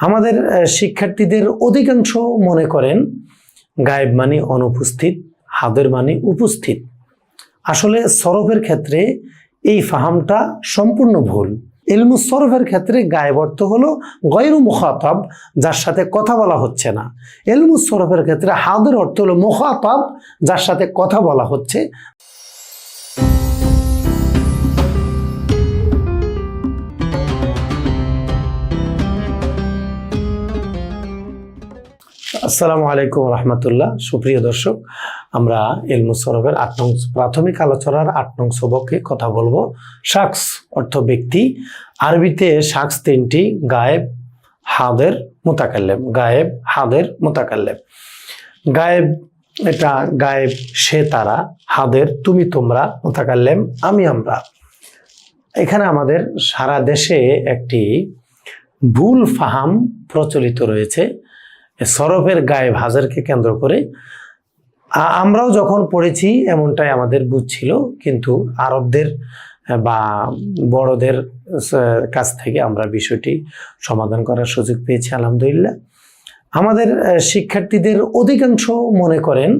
আমাদের শিক্ষার্থীদের অধিকাংশ মনে করেন গায়েব মানে অনুপস্থিত হাদের মানে উপস্থিত। আসলে সরফের ক্ষেত্রে এই ফাহামটা সম্পূর্ণ ভুল। ইলমু সরফের ক্ষেত্রে গায়েব অর্থ হলো গয়রু মুখাতাব, যার সাথে কথা বলা হচ্ছে না। এলমু সরফের ক্ষেত্রে হাদের অর্থ হলো মুখাতাব, যার সাথে কথা বলা হচ্ছে। আসসালামু আলাইকুম রহমতুল্লাহ। সুপ্রিয় দর্শক, আমরা এলমু সরফের আট নং প্রাথমিক আলোচনার আট নং সবকে কথা বলব। শাকস অর্থ ব্যক্তি। আরবিতে শাকস তিনটি, গায়েব, হাদের মোতাকাল্লেম গায়েব, হাদের মোতাকাল্লেম গায়েব, এটা গায়েব, সে তারা। হাদের, তুমি তোমরা, মোতাকাল্লেম, আমি আমরা। এখানে আমাদের সারা দেশে একটি ভুল ফাহাম প্রচলিত রয়েছে। সরফের গায়েব হাজারকে কেন্দ্র করে। আমরাও যখন পড়েছি, এমনটাই আমাদের বুঝ ছিল, কিন্তু আরবদের বা বড়দের কাছ থেকে আমরা বিষয়টি সমাধান করার সুযোগ পেয়েছি, আলহামদুলিল্লাহ। আমাদের শিক্ষার্থীদের অধিকাংশ মনে করেন,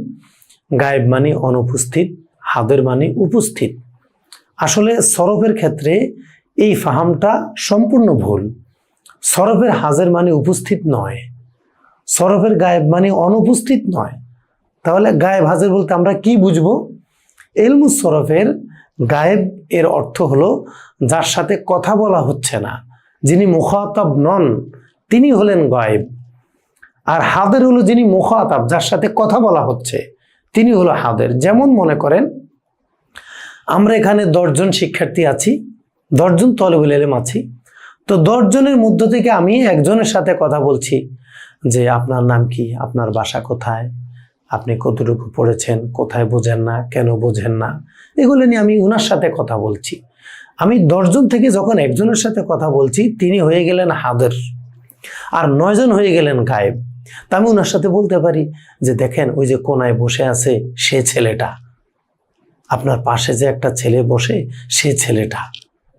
গায়েব মানে অনুপস্থিত, হাদের মানে উপস্থিত। আসলে সরফের ক্ষেত্রে এই ফাহামটা সম্পূর্ণ ভুল। সরফের হাজের মানে উপস্থিত নয়। সরফের গায়েব মানে অনুপস্থিত নয়। তাহলে গায়েব হাজির বলতে আমরা কি বুঝব? এলমুস সরফের গায়েব এর অর্থ হলো যার সাথে কথা বলা হচ্ছে না। যিনি মুখাতাব নন, তিনি হলেন গায়েব। আর হাদের হলো যিনি মুখাতাব, যার সাথে কথা বলা হচ্ছে, তিনি হলো হাদের। যেমন মনে করেন, আমরা এখানে দশজন শিক্ষার্থী আছি, দশজন তলবুল এলেম আছি। তো দশজনের মধ্য থেকে আমি একজনের সাথে কথা বলছি। যে আপনার নাম কি, আপনার বাসা কোথায়, আপনি কতটুকু পড়েছেন, কোথায় বোঝেন না, কেন বোঝেন না, এগুলো নিয়ে আমি উনার সাথে কথা বলছি। আমি দশজন থেকে যখন একজনের সাথে কথা বলছি, তিনি হয়ে গেলেন হাদের। আর নয়জন হয়ে গেলেন গায়েব। তা আমি ওনার সাথে বলতে পারি যে দেখেন, ওই যে কোনায় বসে আছে সে ছেলেটা। আপনার পাশে যে একটা ছেলে বসে, সে ছেলেটা।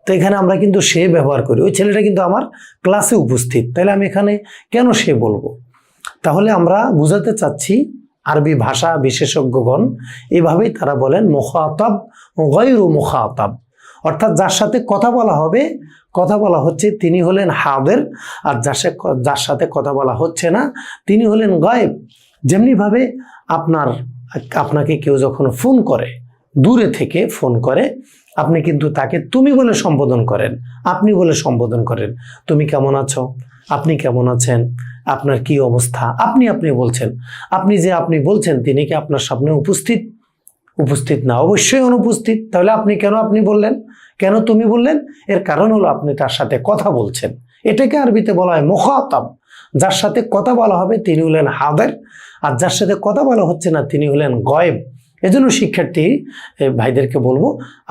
তো এখানে আমরা কিন্তু সে ব্যবহার করি। ওই ছেলেটা কিন্তু আমার ক্লাসে উপস্থিত। তাহলে আমি এখানে কেন সে বলব? তাহলে আমরা বুঝাতে চাচ্ছি আরবি ভাষা বিশেষজ্ঞগণ এভাবেই তারা বলেন, মুখাতাব গয়রু মুখাতাব। অর্থাৎ যার সাথে কথা বলা হবে, কথা বলা হচ্ছে তিনি হলেন হাদের, আর যার সাথে যার সাথে কথা বলা হচ্ছে না, তিনি হলেন গায়েব। যেমনিভাবে আপনার, আপনাকে কেউ যখন ফোন করে দূরে থেকে ফোন করে, আপনি কিন্তু তাকে তুমি বলে সম্বোধন করেন, আপনি বলে সম্বোধন করেন। তুমি কেমন আছো? আপনি কেমন আছেন? আপনার কি অবস্থা? আপনি আপনি বলছেন। আপনি যে আপনি বলছেন, তিনি কি আপনার সামনে উপস্থিত? উপস্থিত না, অবশ্যই অনুপস্থিত। তাহলে আপনি কেন আপনি বললেন? কেন তুমি বললেন? এর কারণ হলো আপনি তার সাথে কথা বলছেন। এটাকে আরবিতে বলা হয় মুখাতাব যার সাথে কথা বলা হবে, তিনি হলেন হাদের। আর যার সাথে কথা বলা হচ্ছে না, তিনি হলেন গয়েব। এজন্য শিক্ষার্থী ভাইদেরকে বলব,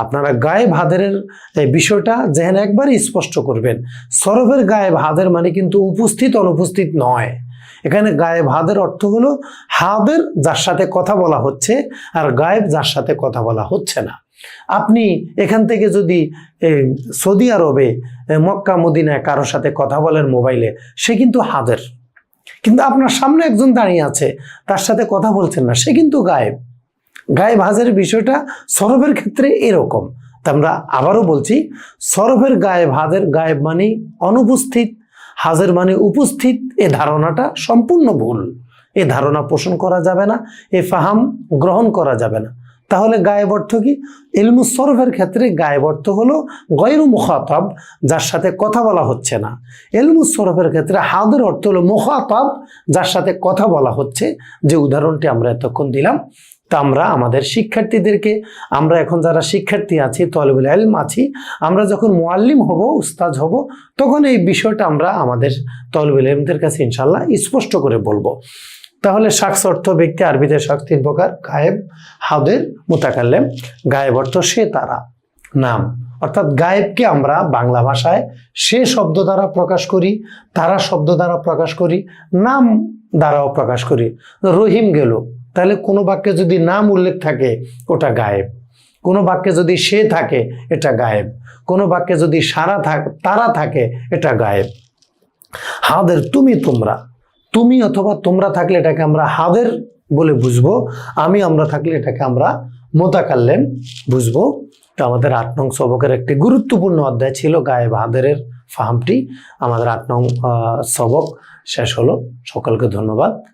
আপনারা হাদেরের এই বিষয়টা যেহেন একবারই স্পষ্ট করবেন, সরবের গায়েব হাদের মানে কিন্তু উপস্থিত অনুপস্থিত নয়। এখানে গায়েব হাদের অর্থ হলো হাদের যার সাথে কথা বলা হচ্ছে আর গায়েব যার সাথে কথা বলা হচ্ছে না। আপনি এখান থেকে যদি সৌদি আরবে মক্কা, মদিনায় কারোর সাথে কথা বলেন মোবাইলে, সে কিন্তু হাদের কিন্তু আপনার সামনে একজন দাঁড়িয়ে আছে, তার সাথে কথা বলছেন না, সে কিন্তু গায়েব। গায়েব হাজের বিষয়টা সরবের ক্ষেত্রে এরকম। তা আমরা আবারও বলছি, সরবের গায়েব হাজের গায়েব মানে অনুপস্থিত, হাজের মানে উপস্থিত, এ ধারণাটা সম্পূর্ণ ভুল। এ ধারণা পোষণ করা যাবে না, এ ফাহাম গ্রহণ করা যাবে না। তাহলে গায়েব অর্থ কি? ইলমু সরফের ক্ষেত্রে গায়েব অর্থ হলো গয়রু মুখাতাব, যার সাথে কথা বলা হচ্ছে না। এলমু সরফের ক্ষেত্রে হাদের অর্থ হলো মুখাতাব, যার সাথে কথা বলা হচ্ছে। যে উদাহরণটি আমরা এতক্ষণ দিলাম তা আমরা আমাদের শিক্ষার্থীদেরকে, আমরা এখন যারা শিক্ষার্থী আছি, তলবুল এলম আছি, আমরা যখন মোয়াল্লিম হব উস্তাজ হব, তখন এই বিষয়টা আমরা আমাদের তলবুল এলমদের কাছে ইনশাল্লাহ স্পষ্ট করে বলব। তাহলে শাকস অর্থ ব্যক্তি, আরবিতে শাক তিন প্রকার, গায়েব হাদের মোতাকাল্লেম, গায়েব অর্থ সে তারা। নাম, অর্থাৎ গায়েবকে আমরা বাংলা ভাষায় সে শব্দ দ্বারা প্রকাশ করি, তারা শব্দ দ্বারা প্রকাশ করি, নাম দ্বারাও প্রকাশ করি। রহিম গেল তাহলে কোনো বাক্যে যদি নাম উল্লেখ থাকে, ওটা গায়েব। কোনো বাক্যে যদি সে থাকে, এটা গায়েব। কোনো বাক্যে যদি সারা থাক, তারা থাকে, এটা গায়েব। হাদের তুমি তোমরা। তুমি অথবা তোমরা থাকলে এটাকে আমরা হাদের বলে বুঝব। আমি আমরা থাকলে এটাকে আমরা মোতাকাল্লেম বুঝব। তো আমাদের আট নং সবকের একটি গুরুত্বপূর্ণ অধ্যায় ছিল গায়েব হাদেরের ফাহামটি। আমাদের আট নং সবক শেষ হলো। সকলকে ধন্যবাদ।